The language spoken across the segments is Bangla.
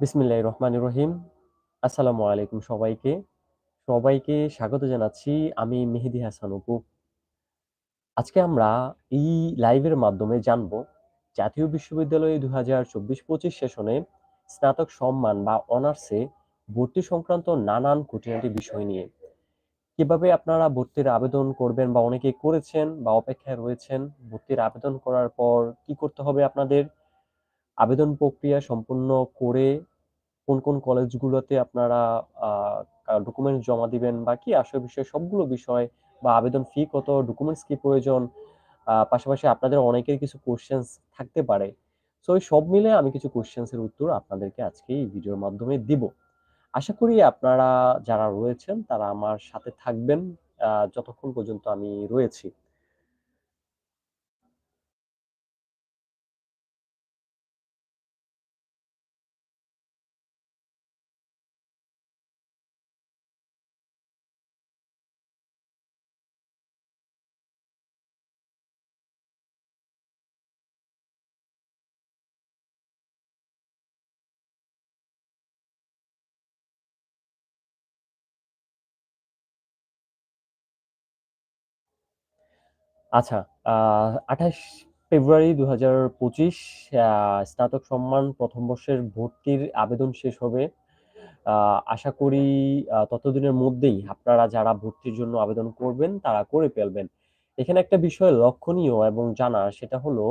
বিসমিল্লাহির রহমান রহিম। আসসালামু আলাইকুম সবাইকে। সবাইকে স্বাগত জানাচ্ছি। আমি মেহেদি হাসান অপু। আজকে আমরা এই লাইভের মাধ্যমে জানব, জাতীয় বিশ্ববিদ্যালয়ে ২০২৪-২৫ সেশনে স্নাতক সম্মান বা অনার্সে ভর্তি সংক্রান্ত নানান খুঁটিনাটি বিষয় নিয়ে। কীভাবে আপনারা ভর্তির আবেদন করবেন বা অনেকেই করেছেন বা অপেক্ষায় রয়েছেন। ভর্তির আবেদন করার পর কি করতে হবে আপনাদের? আবেদন প্রক্রিয়া সম্পূর্ণ করে কোন, কোন কলেজগুলোতে আপনারা ডকুমেন্টস জমা দিবেন বা কি আসল বিষয় সবগুলো বিষয় বা আবেদন ফি কত, ডকুমেন্টস কি প্রয়োজন, পাশাপাশি আপনাদের অনেকের কিছু কোয়েশ্চেনস থাকতে পারে। সো এই সব মিলে আমি কিছু কোয়েশ্চেনস এর উত্তর আপনাদেরকে আজকে এই ভিডিওর মাধ্যমে দিব। আশা করি আপনারা যারা রয়েছেন তারা আমার সাথে থাকবেন যতক্ষণ পর্যন্ত আমি রয়েছি। আচ্ছা, আ ২৮ ফেব্রুয়ারি ২০২৫ আ স্নাতক সম্মান প্রথম বর্ষের ভর্তির আবেদন শেষ হবে। আশা করি ততদিনের মধ্যেই আপনারা যারা ভর্তির জন্য আবেদন করবেন তারা করে ফেলবেন। এখানে একটা বিষয় লক্ষণীয় এবং জানা সেটা হলো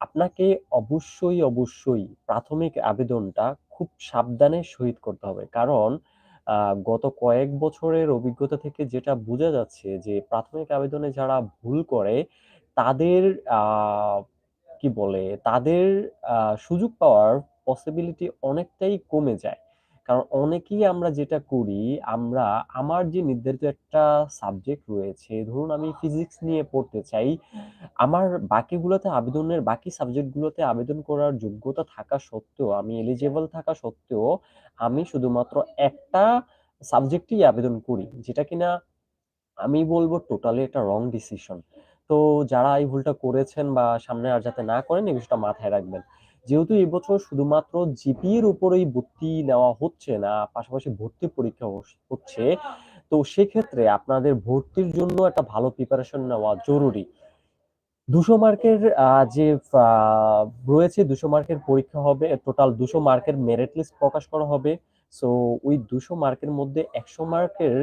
আপনাকে অবশ্যই, অবশ্যই প্রাথমিক আবেদনটা খুব সাবধানে সহিত করতে হবে। কারণ গত কয়েক বছরের অভিজ্ঞতা থেকে যেটা বোঝা যাচ্ছে যে প্রাথমিক আবেদনে যারা ভুল করে, তাদের কি বলে? তাদের সুযোগ পাওয়ার পসিবিলিটি অনেকটাই কমে যায়। কারণ অনেকেই আমরা যেটা করি, আমরা আমার যে নির্ধারিত একটা সাবজেক্ট রয়েছে, ধরুন আমি ফিজিক্স নিয়ে পড়তে চাই। আমার বাকিগুলোতে আবেদনের বাকি সাবজেক্টগুলোতে আবেদন করার যোগ্যতা থাকা সত্ত্বেও, আমি এলিজিবল থাকা সত্ত্বেও আমি শুধুমাত্র একটা সাবজেক্টেই আবেদন করি। যেটা কিনা আমি বলব টোটালি একটা রং ডিসিশন। তো যারা এই ভুলটা করেছেন বা সামনে আর যাতে না করেন এই বিষয়টা মাথায় রাখবেন। যেহেতু এবছর শুধুমাত্র জিপিএ এর উপরেই ভর্তি নেওয়া হচ্ছে না, পাশাপাশি ভর্তি পরীক্ষা হচ্ছে। তো সেক্ষেত্রে আপনাদের ভর্তির জন্য একটা ভালো প্রিপারেশন নেওয়া জরুরি। ২০০ মার্কের যে রয়েছে ২০০ মার্কের পরীক্ষা হবে। টোটাল ২০০ মার্কের মেরিট লিস্ট প্রকাশ করা হবে। সো ওই ২০০ মার্কের মধ্যে ১০০ মার্কের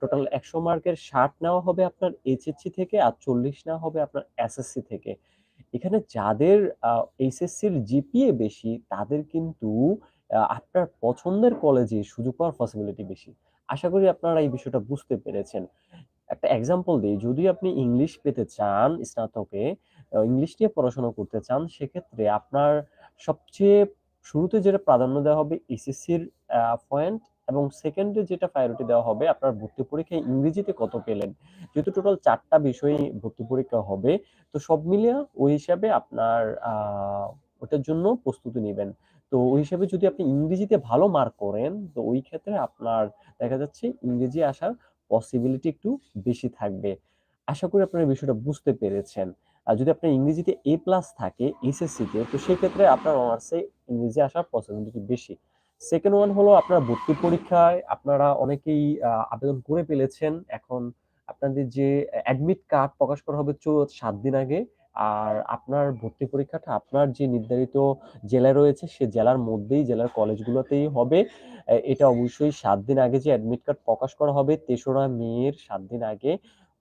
টোটাল ১০০ মার্কের ৬০ নেওয়া হবে আপনার এইচএসসি থেকে আর ৪০ নেওয়া হবে আপনার এসএসসি থেকে। এখানে যাদের এইচএসসির জিপিএ বেশি তাদের কিন্তু আপনার পছন্দের কলেজে সুযোগ পাওয়ার পসিবিলিটি বেশি। আশা করি আপনারা এই বিষয়টা বুঝতে পেরেছেন। একটা এক্সাম্পল দেই, যদি আপনি ইংলিশ পেতে চান স্নাতকে, ইংলিশ নিয়ে পড়াশোনা করতে চান, সেক্ষেত্রে আপনার সবচেয়ে শুরুতে যেটা প্রাধান্য দেওয়া হবে এসএসসির পয়েন্ট এবং সেকেন্ডে যেটা প্রায়োরিটি দেওয়া হবে আপনার ভর্তি পরীক্ষায় ইংরেজিতে কত পেলেন। যেহেতু টোটাল ৪ টা বিষয়েই ভর্তি পরীক্ষা হবে, তো সব মিলিয়ে ওই হিসাবে আপনার ওটার জন্য প্রস্তুতি নিবেন। তো ওই হিসাবে যদি আপনি ইংরেজিতে ভালো মার্ক করেন, তো ওই ক্ষেত্রে আপনার দেখা যাচ্ছে ইংরেজি আসার পসিবিলিটি একটু বেশি থাকবে। আশা করি আপনারা বিষয়টা বুঝতে পেরেছেন। আর যদি আপনার ইংরেজিতে এ প্লাস থাকে এসএসসিতে তো সেক্ষেত্রে আপনার অনার্সে ইংরেজি আসার পসিবিলিটি বেশি। 2nd ওয়ান হলো আপনার ভর্তি পরীক্ষায় আপনারা অনেকেই আবেদন করে ফেলেছেন। এখন আপনাদের যে অ্যাডমিট কার্ড প্রকাশ করা হবে ৭ দিন আগে। আর আপনার ভর্তি পরীক্ষাটা আপনার যে নির্ধারিত জেলায় রয়েছে, সে জেলার মধ্যেই, জেলার কলেজগুলোতেই হবে। এটা অবশ্যই সাত দিন আগে যে অ্যাডমিট কার্ড প্রকাশ করা হবে, তেসরা মেয়ের সাত দিন আগে।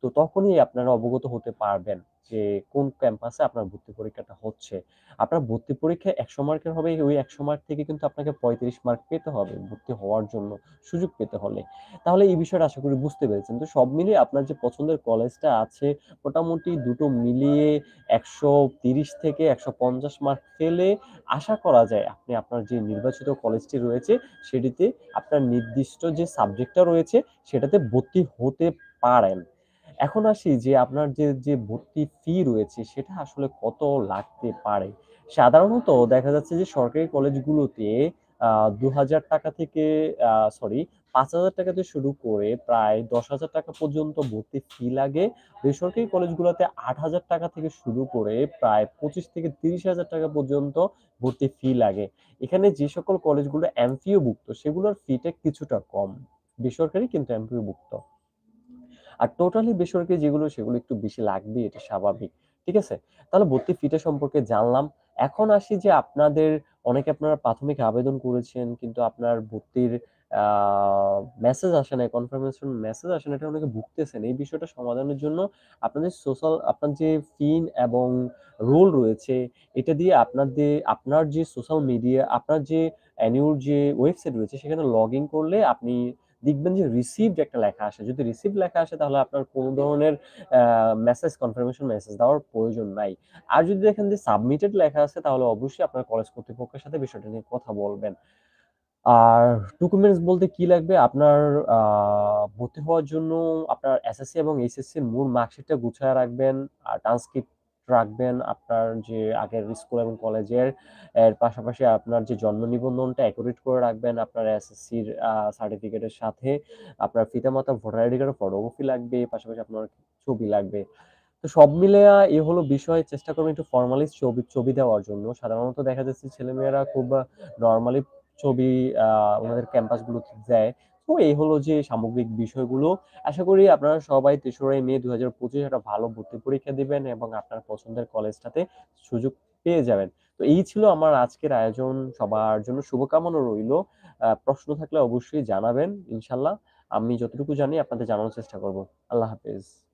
তো তখনই আপনারা অবগত হতে পারবেন যে কোন ক্যাম্পাসে আপনার ভর্তি পরীক্ষাটা হচ্ছে। আপনার ভর্তি পরীক্ষা ১০০ মার্কের হবে, ওই ১০০ মার্ক থেকে কিন্তু আপনাকে ৩৫ মার্ক পেতে হবে ভর্তি হওয়ার জন্য, সুযোগ পেতে হলে। তাহলে এই বিষয়টা আশা করি বুঝতে পেরেছেন। তো সব মিলিয়ে আপনার যে পছন্দের কলেজটা আছে মোটামুটি দুটো মিলিয়ে ১৩০ থেকে ১৫০ মার্ক পেলে আশা করা যায় আপনি আপনার যে নির্বাচিত কলেজটি রয়েছে সেটিতে আপনার নির্দিষ্ট যে সাবজেক্টটা রয়েছে সেটাতে ভর্তি হতে পারেন। এখন আসি যে আপনার যে, যে ভর্তি ফি রয়েছে সেটা আসলে কত লাগতে পারে? সাধারণত দেখা যাচ্ছে যে সরকারি কলেজগুলোতে দু হাজার টাকা থেকে সরি পাঁচ হাজার টাকাতে শুরু করে প্রায় দশ হাজার টাকা পর্যন্ত ভর্তি ফি লাগে। বেসরকারি কলেজগুলোতে আট হাজার টাকা থেকে শুরু করে প্রায় পঁচিশ থেকে তিরিশ হাজার টাকা পর্যন্ত ভর্তি ফি লাগে। এখানে যে সকল কলেজগুলো এমফিও ভুক্ত সেগুলোর ফিটা কিছুটা কম। বেসরকারি কিন্তু এমপিও ভুক্ত। আর টোটালি বেসরকারি যেগুলো, সেগুলো একটু বেশি লাগবে, এটা স্বাভাবিক। ঠিক আছে? তাহলে ভর্তি ফিটা সম্পর্কে জানলাম। এখন আসি যে আপনাদের, অনেকে আপনারা প্রাথমিক আবেদন করেছেন, কিন্তু আপনার ভর্তির মেসেজ আসে না কনফার্মেশন মেসেজ আসে না এটা অনেকে ভুগতেছেন। এই বিষয়টা সমাধানের জন্য আপনাদের সোশ্যাল আপনার যে ফিন এবং রোল রয়েছে, এটা দিয়ে আপনাদের, আপনার যে সোশ্যাল মিডিয়া আপনার যে অ্যানিউর যে ওয়েবসাইট রয়েছে, সেখানে লগ ইন করলে আপনি দেখবেন যে রিসিভড একটা লেখা আসে, যদি রিসিভ লেখা আসে তাহলে আপনার কোনো ধরনের মেসেজ কনফার্মেশন মেসেজ দেওয়ার প্রয়োজন নাই। আর যদি দেখেন যে সাবমিটেড লেখা আছে তাহলে অবশ্যই আপনার কলেজ কর্তৃপক্ষের সাথে বিষয়টা নিয়ে কথা বলবেন। আর ডকুমেন্টস বলতে কি লাগবে? আপনার ভর্তি হওয়ার জন্য আপনার এসএসসি এবং এইচএসসির মূল মার্কশিটটা গুছায় রাখবেন, আর ট্রান্সক্রিপ্ট রাখবেন আপনার যে আগের স্কুল এবং কলেজের এর পাশাপাশি আপনার যে জন্ম নিবন্ধনটা অ্যাকুরেট করে রাখবেন আপনার এসএসসির সার্টিফিকেটের সাথে। আপনার পিতামাতা ভোটার আইডি কার্ডের ফটোকপি লাগবে, পাশাপাশি আপনার ছবি লাগবে। তো সব মিলে এ হলো বিষয়। চেষ্টা করবেন একটু ফর্মালি ছবি ছবি দেওয়ার জন্য। সাধারণত দেখা যাচ্ছে ছেলেমেয়েরা খুব নর্মালি ছবি আহ ওনাদের ক্যাম্পাসগুলোতে দেয়। তো এই হলো যে সামগ্রিক বিষয়গুলো। আশা করি আপনারা সবাই তেসরাই মে দু হাজার পঁচিশ একটা ভালো ভর্তি পরীক্ষা দিবেন এবং আপনার পছন্দের কলেজটাতে সুযোগ পেয়ে যাবেন। তো এই ছিল আমার আজকের আয়োজন। সবার জন্য শুভকামনা রইল। প্রশ্ন থাকলে অবশ্যই জানাবেন, ইনশাল্লাহ। আমি যতটুকু জানি আপনাদের জানানোর চেষ্টা করব। আল্লাহ হাফেজ।